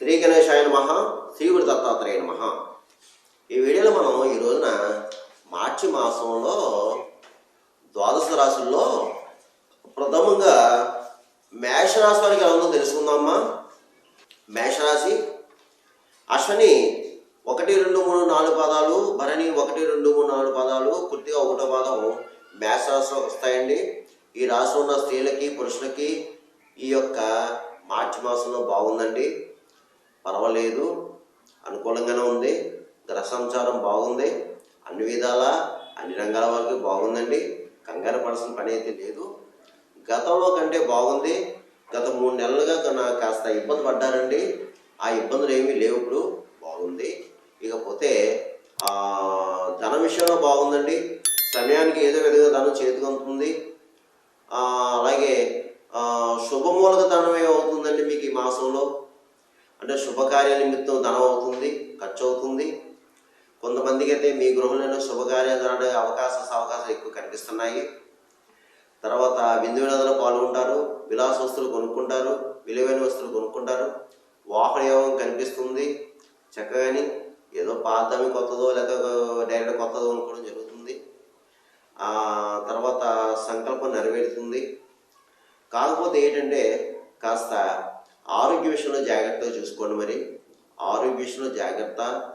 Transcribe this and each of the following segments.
శ్రీ గణేశాయ నమ శ్రీవుడి దత్తాత్రేయ నమ. ఈ వీడియోలో మనం ఈ రోజున మార్చి మాసంలో ద్వాదశ రాశుల్లో ప్రథమంగా మేషరాశి వారికి ఎలా ఉందో తెలుసుకుందామా? మేషరాశి అశ్వని ఒకటి రెండు మూడు నాలుగు పదాలు భరణి ఒకటి రెండు మూడు నాలుగు పదాలు పూర్తిగా ఒకటో పాదం మేషరాశిలో వస్తాయండి. ఈ రాశిలో ఉన్న స్త్రీలకి పురుషులకి ఈ యొక్క మార్చి మాసంలో బాగుందండి. పర్వాలేదు. అనుకూలంగానే ఉంది. గ్రహ సంచారం బాగుంది. అన్ని విధాల అన్ని రంగాల వరకు బాగుందండి. కంగారు పడాల్సిన పని అయితే లేదు. గతంలో కంటే బాగుంది. గత మూడు నెలలుగా నా కాస్త ఇబ్బంది పడ్డారండి. ఆ ఇబ్బందులు ఏమీ లేవు ఇప్పుడు. బాగుంది. ఇకపోతే ధన విషయంలో బాగుందండి. సమయానికి ఏదో విధంగా ధనం చేతికి అందుతుంది. అలాగే శుభమూలక ధనం ఏమవుతుందండి మీకు ఈ మాసంలో. అంటే శుభకార్య నిమిత్తం ధనం అవుతుంది ఖర్చు అవుతుంది కొంతమందికి అయితే మీ గృహంలోనే శుభకార్యాలు జరగడానికి అవకాశ అవకాశాలు ఎక్కువ కనిపిస్తున్నాయి. తర్వాత బిందు వినోదాలు పాల్గొంటారు విలాస వస్తువులు కొనుక్కుంటారు విలువైన వస్తువులు కొనుక్కుంటారు. వాహనయోగం కనిపిస్తుంది. చక్కగాని ఏదో పాతమి కొత్తదో లేదా డైరెక్ట్ కొత్తదో అనుకోవడం జరుగుతుంది. తర్వాత సంకల్పం నెరవేరుతుంది. కాకపోతే ఏంటంటే కాస్త ఆరోగ్య విషయంలో జాగ్రత్తగా చూసుకోండి మరి. ఆరోగ్య విషయంలో జాగ్రత్త.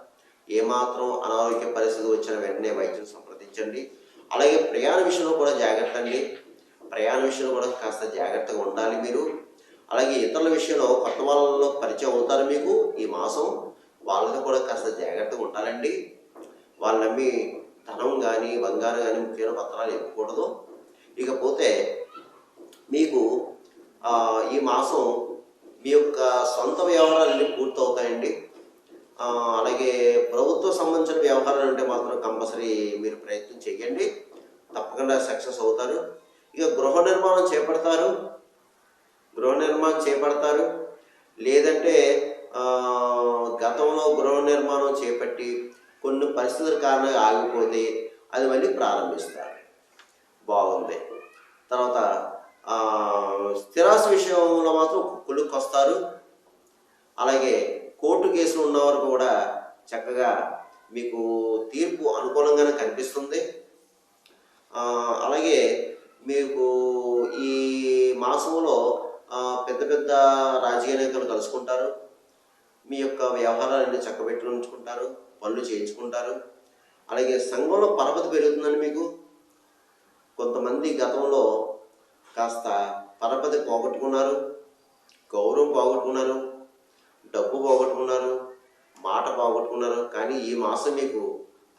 ఏమాత్రం అనారోగ్య పరిస్థితి వచ్చిన వెంటనే వైద్యం సంప్రదించండి. అలాగే ప్రయాణ విషయంలో కూడా జాగ్రత్త అండి. ప్రయాణ విషయంలో కూడా కాస్త జాగ్రత్తగా ఉండాలి మీరు. అలాగే ఇతరుల విషయంలో కొత్త వాళ్ళలో పరిచయం అవుతారు మీకు ఈ మాసం. వాళ్ళతో కూడా కాస్త జాగ్రత్తగా ఉండాలండి. వాళ్ళు నమ్మి ధనం కానీ బంగారం కానీ ముఖ్యమైన పత్రాలు ఇవ్వకూడదు. ఇకపోతే మీకు ఈ మాసం మీ యొక్క సొంత వ్యవహారాలన్నీ పూర్తవుతాయండి. అలాగే ప్రభుత్వ సంబంధించిన వ్యవహారాలు అంటే మాత్రం కంపల్సరీ మీరు ప్రయత్నం చేయండి. తప్పకుండా సక్సెస్ అవుతారు. ఇక గృహ నిర్మాణం చేపడతారు. గృహ నిర్మాణం చేపడతారు. లేదంటే గతంలో గృహ నిర్మాణం చేపట్టి కొన్ని పరిస్థితుల కారణంగా ఆగిపోతే అది మళ్ళీ ప్రారంభిస్తారు. బాగుంది. తర్వాత స్థిరాస్తి విషయంలో మాత్రం కొలుక్కి వస్తారు. అలాగే కోర్టు కేసులు ఉన్నవారు కూడా చక్కగా మీకు తీర్పు అనుకూలంగానే కనిపిస్తుంది. అలాగే మీకు ఈ మాసంలో పెద్ద పెద్ద రాజకీయ నేతలు కలుసుకుంటారు. మీ యొక్క వ్యవహారాలన్నీ చక్కబెట్టి ఉంచుకుంటారు పనులు చేయించుకుంటారు. అలాగే సంఘంలో పరపతి పెరుగుతుందండి మీకు కొంతమంది గతంలో కాస్త పరపతి పోగొట్టుకున్నారు గౌరవం పోగొట్టుకున్నారు డబ్బు పోగొట్టుకున్నారు మాట పోగొట్టుకున్నారు కానీ ఈ మాసం మీకు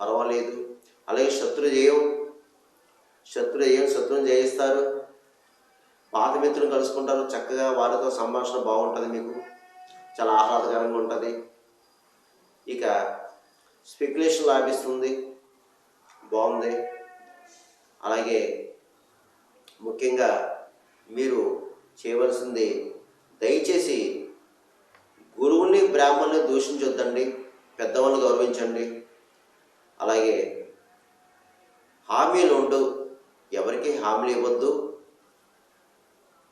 పర్వాలేదు. అలాగే శత్రు జయం శత్రు జయం శత్రువుని జయిస్తారు. పాత మిత్రులు కలుసుకుంటారు చక్కగా వారితో సంభాషణ బాగుంటుంది మీకు చాలా ఆహ్లాదకరంగా ఉంటుంది. ఇక స్పెక్యులేషన్ లాభిస్తుంది బాగుంది. అలాగే ముఖ్యంగా మీరు చేయవలసింది దయచేసి గురువుని బ్రాహ్మణ్ణి దూషించొద్దండి పెద్దవాళ్ళని గౌరవించండి. అలాగే హామీలు ఉండు ఎవరికి హామీలు ఇవ్వద్దు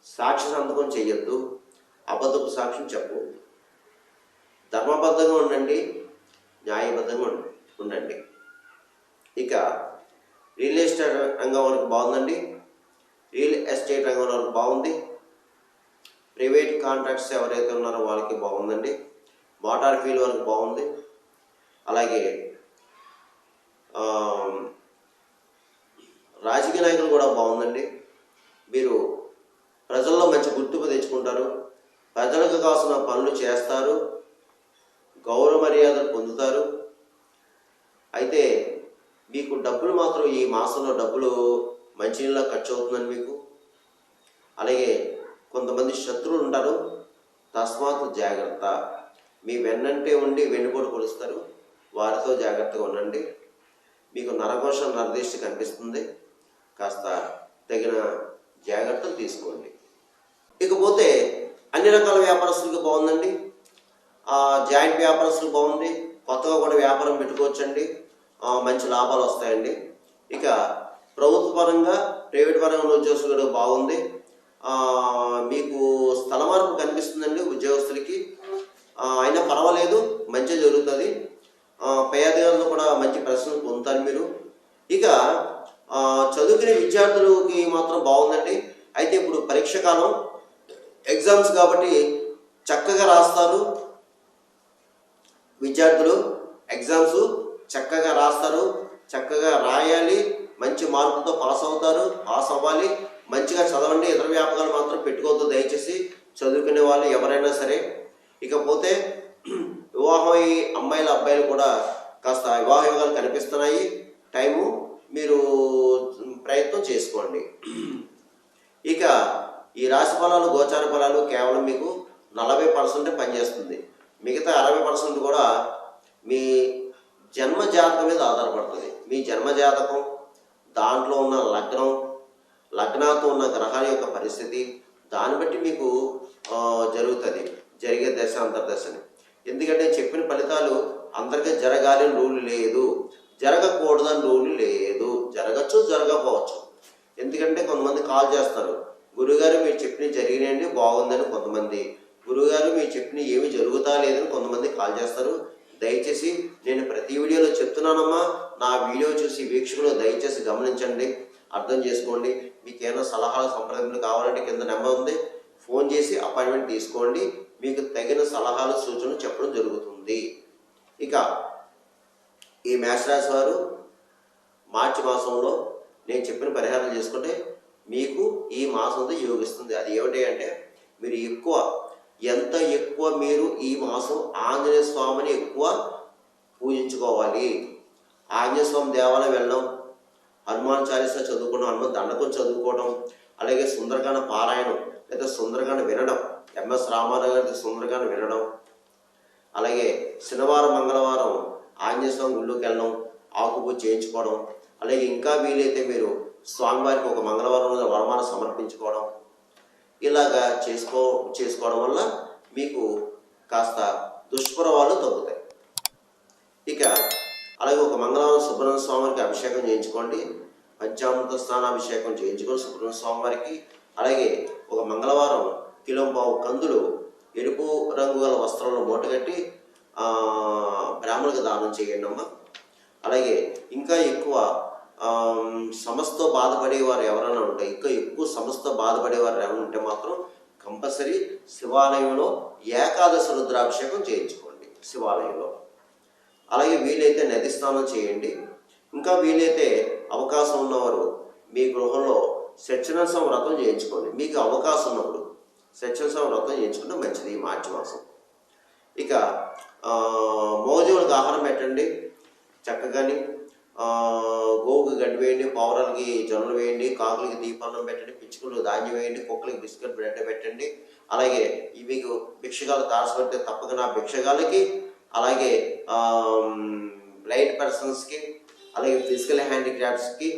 సాక్షి సంతకం చేయొద్దు అబద్ధపు సాక్ష్యం చెప్పవద్దు ధర్మబద్ధంగా ఉండండి న్యాయబద్ధంగా ఉండండి. ఇక రియల్ ఎస్టేట్ రంగం వరకు బాగుందండి. రియల్ ఎస్టేట్ రంగం వరకు బాగుంది. ప్రైవేట్ కాంట్రాక్ట్స్ ఎవరైతే ఉన్నారో వాళ్ళకి బాగుందండి. వాటర్ ఫీల్డ్ వరకు బాగుంది. అలాగే రాజకీయ నాయకులు కూడా బాగుందండి. మీరు ప్రజల్లో మంచి గుర్తింపు తెచ్చుకుంటారు. ప్రజలకు కావాల్సిన పనులు చేస్తారు. గౌరవ మర్యాదలు పొందుతారు. అయితే మీకు డబ్బులు మాత్రం ఈ మాసంలో డబ్బులు మంచినీళ్ళ ఖర్చు అవుతుందని మీకు? అలాగే కొంతమంది శత్రువులు ఉంటారు. తస్మాత్ జాగ్రత్త. మీ వెన్నంటే ఉండి వెన్నుపోటు కొలుస్తారు. వారితో జాగ్రత్తగా ఉండండి. మీకు నరఘోష నరదీష్టి కనిపిస్తుంది. కాస్త తగిన జాగ్రత్తలు తీసుకోండి. ఇకపోతే అన్ని రకాల వ్యాపారస్తులకు బాగుందండి. ఆ, జాయింట్ వ్యాపారస్తులకు బాగుంది. కొత్తగా కూడా వ్యాపారం పెట్టుకోవచ్చండి. మంచి లాభాలు వస్తాయండి. ఇక ప్రభుత్వ పరంగా ప్రైవేట్ పరంగా ఉద్యోగస్తులు కూడా బాగుంది. మీకు స్థల మార్పు కనిపిస్తుందండి ఉద్యోగస్తులకి. అయినా పర్వాలేదు మంచి జరుగుతుంది. పై అధికారులు కూడా మంచి ప్రశ్నలు పొందుతారు మీరు. ఇక చదువుకునే విద్యార్థులకి మాత్రం బాగుందండి. అయితే ఇప్పుడు పరీక్ష కాలం ఎగ్జామ్స్ కాబట్టి చక్కగా రాస్తారు విద్యార్థులు. ఎగ్జామ్స్ చక్కగా రాస్తారు చక్కగా రాయాలి. మంచి మార్కులతో పాస్ అవుతారు పాస్ అవ్వాలి. మంచిగా చదవండి ఇతర వ్యాపకాలు మాత్రం పెట్టుకోవద్దు. దయచేసి చదువుకునే వాళ్ళు ఎవరైనా సరే. ఇకపోతే వివాహం అయ్యి అమ్మాయిల అబ్బాయిలు కూడా కాస్త వివాహ యోగాలు కనిపిస్తున్నాయి. టైము మీరు ప్రయత్నం చేసుకోండి. ఇక ఈ రాశి ఫలాలు గోచార ఫలాలు కేవలం మీకు నలభై పర్సెంట్ పనిచేస్తుంది. మిగతా అరవై పర్సెంట్ కూడా మీ జన్మ జాతకం మీద ఆధారపడుతుంది. మీ జన్మ జాతకం దాంట్లో ఉన్న లగ్నం లగ్నాతో ఉన్న గ్రహాల యొక్క పరిస్థితి దాన్ని బట్టి మీకు జరుగుతుంది జరిగే దశ అంతర్దశని. ఎందుకంటే చెప్పిన ఫలితాలు అందరికీ జరగాలని రూల్ లేదు. జరగకూడదని రూల్ లేదు. జరగచ్చు జరగకపోవచ్చు. ఎందుకంటే కొంతమంది కాల్ చేస్తారు గురుగారు మీరు చెప్పిన జరిగినాయండి బాగుందని కొంతమంది. గురుగారు మీరు చెప్పిన ఏమి జరుగుతా లేదని కొంతమంది కాల్ చేస్తారు. దయచేసి నేను ప్రతి వీడియోలో చెప్తున్నానమ్మా నా వీడియో చూసి వీక్షకులు దయచేసి గమనించండి. అర్థం చేసుకోండి. మీకు ఏమైనా సలహాలు సంప్రదింపులు కావాలంటే కింద నెంబర్ ఉంది. ఫోన్ చేసి అపాయింట్మెంట్ తీసుకోండి. మీకు తగిన సలహాలు సూచనలు చెప్పడం జరుగుతుంది. ఇక ఈ మేషరాశి వారు మార్చి మాసంలో నేను చెప్పిన పరిహారం చేసుకుంటే మీకు ఈ మాసంతో యోగిస్తుంది. అది ఏమిటి అంటే మీరు ఎక్కువ ఎంత ఎక్కువ మీరు ఈ మాసం ఆంజనేయ స్వామిని ఎక్కువ పూజించుకోవాలి? ఆంజనేయ స్వామి దేవాలయం వెళ్ళడం హనుమాన్ చాలీస చదువుకోవడం హనుమాన్ దండకం చదువుకోవడం అలాగే సుందరకాండ పారాయణం లేదా సుందరకాండ వినడం ఎంఎస్ రామారావు గారి సుందరకాండ వినడం అలాగే శనివారం మంగళవారం ఆంజనేయ స్వామి గుళ్ళోకి వెళ్ళడం ఆకుపూజ చేయించుకోవడం అలాగే ఇంకా వీలైతే మీరు స్వామివారికి ఒక మంగళవారం రోజు వరమాన సమర్పించుకోవడం ఇలాగా చేసుకో చేసుకోవడం వల్ల మీకు కాస్త దుష్ప్రభావాలు తగ్గుతాయి. ఇక అలాగే ఒక మంగళవారం సుబ్రహ్మణ్య స్వామివారికి అభిషేకం చేయించుకోండి. పంచామృత స్నానాభిషేకం చేయించుకొని సుబ్రహ్మణ్య స్వామివారికి అలాగే ఒక మంగళవారం కిలో కందులు ఎరుపు రంగు గల వస్త్రంలో మూటగట్టి బ్రాహ్మణులకు దానం చేయండి అమ్మ అలాగే ఇంకా ఎక్కువ సమస్యతో బాధపడేవారు ఎవరైనా ఉంటే ఇంకా ఎక్కువ సమస్యతో బాధపడేవారు ఎవరైనా ఉంటే మాత్రం కంపల్సరీ శివాలయంలో ఏకాదశి రుద్రాభిషేకం చేయించుకోండి శివాలయంలో. అలాగే వీలైతే నది స్నానం చేయండి. ఇంకా వీలైతే అవకాశం ఉన్నవారు మీ గృహంలో సత్యనారాయణ వ్రతం చేయించుకోండి. మీకు అవకాశం ఉన్నప్పుడు సత్యనారాయణ వ్రతం చేయించుకుంటే మంచిది ఈ మార్చి మాసం ఇక మోజువులకు ఆహారం పెట్టండి. చక్కగాని గోవుకి గడ్డి వేయండి పావురాలకి జొన్నలు వేయండి కాకులకి దీపాన్నం పెట్టండి పిచ్చుకలు ధాన్యం వేయండి కుక్కలకి బిస్కెట్ బ్రెడ్ పెట్టండి. అలాగే మీకు భిక్షగాలు తారసపడితే తప్పక నా భిక్షగాలకి అలాగే బ్లైండ్ పర్సన్స్కి అలాగే ఫిజికల్ హ్యాండిక్రాఫ్ట్స్కి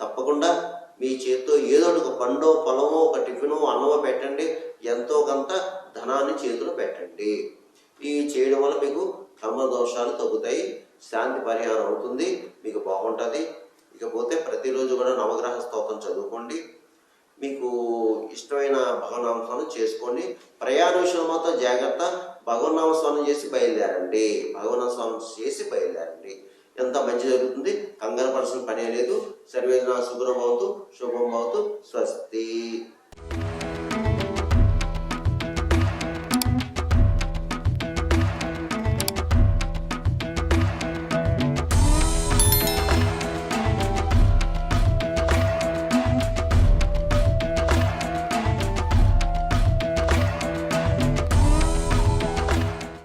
తప్పకుండా మీ చేతితో ఏదో ఒక పండో పొలమో ఒక టిఫినో అన్నమో పెట్టండి. ఎంతో కొంత ధనాన్ని చేతిలో పెట్టండి. ఇవి చేయడం వల్ల మీకు కర్మ దోషాలు తగ్గుతాయి. శాంతి పరిహారం అవుతుంది మీకు బాగుంటుంది. ఇకపోతే ప్రతిరోజు కూడా నవగ్రహ స్తోత్రం చదువుకోండి. మీకు ఇష్టమైన భగవనామస్వామి చేసుకోండి. ప్రయాణ విషయంలో మాత్రం జాగ్రత్త. భగవన్నామ స్వామి చేసి బయలుదేరండి. భగవన్నామ స్వామి చేసి బయలుదేరండి. ఎంత మంచి జరుగుతుంది? కంగారు పడాల్సిన పనే లేదు. సర్వేజన శుభ్రం అవుతూ శుభం అవుతూ స్వస్తి.